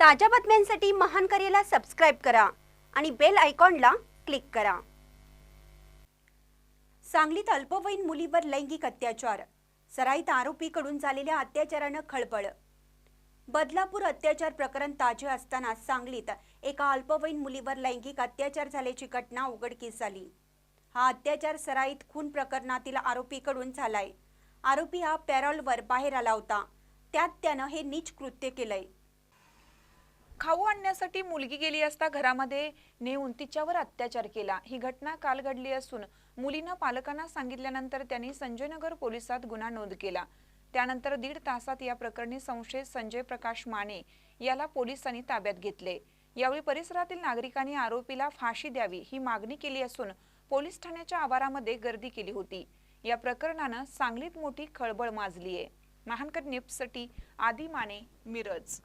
ताज्या बातम्यांसाठी महान करेला सबस्क्राईब करा आणि बेल आयकॉनला क्लिक करा. सांगलीत अल्पवयीन मुलीवर लैंगिक अत्याचार. सराईत आरोपीकडून झालेल्या अत्याचारानं खळबळ. बदलापूर अत्याचार प्रकरण ताजे असताना सांगलीत एका अल्पवयीन मुलीवर लैंगिक अत्याचार झाल्याची घटना उघडकीस झाली हा अत्याचार सराईत खून प्रकरणातील आरोपीकडून झालाय. आरोपी हा पॅरोलवर बाहेर आला होता. त्यात त्यानं हे नीच कृत्य केलंय. खाऊ आणण्यासाठी मुलगी गेली असता घरामध्ये नेऊन तिच्यावर अत्याचार केला. ही घटना काल घडली असून मुलीनं पालकांना सांगितल्यानंतर त्यांनी संजयनगर पोलिसात गुन्हा नोंद केला. त्यानंतर दीड तासात या प्रकरणी संशयित संजय प्रकाश माने याला पोलिसांनी ताब्यात घेतले. यावेळी परिसरातील नागरिकांनी आरोपीला फाशी द्यावी ही मागणी केली असून पोलीस ठाण्याच्या आवारामध्ये गर्दी केली होती. या प्रकरणानं सांगलीत मोठी खळबळ माजली आहे महानकर न्यूजसाठी आदी माने मिरज.